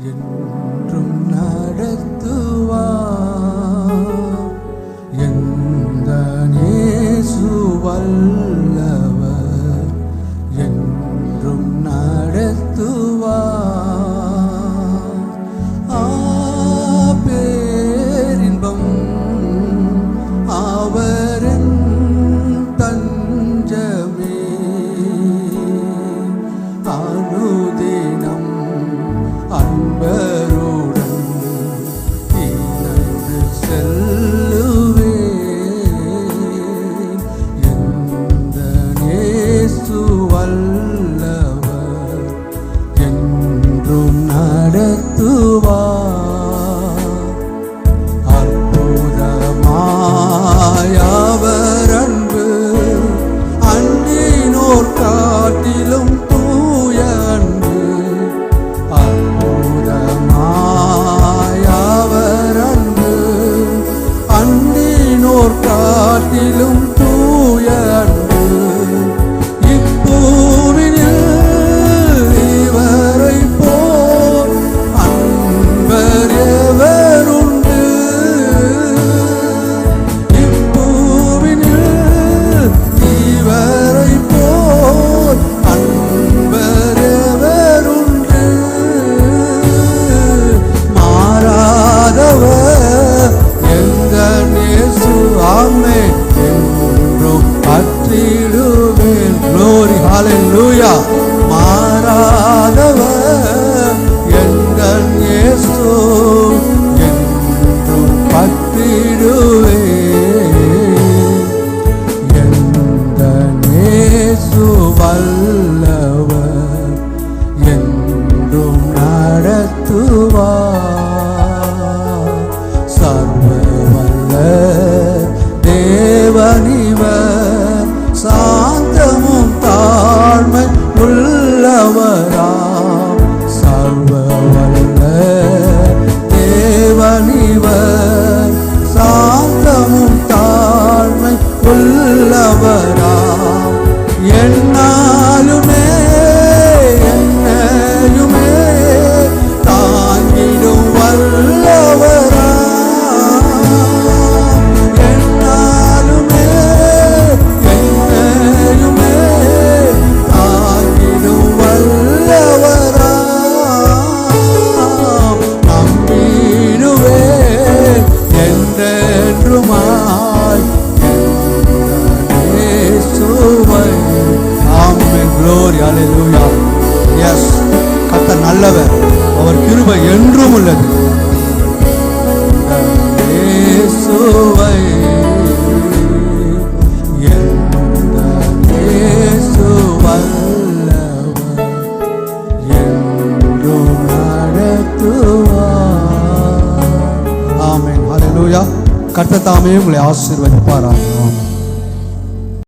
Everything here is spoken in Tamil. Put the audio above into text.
人。காத்திலும் துதிடுவேன் க்ளோரி ஹalleluya எஸ் கத்த நல்லவர். அவர் கிருபை என்றும் உள்ளது. கர்த்த தாமே உங்களை ஆசீர்வதிப்பாராங்க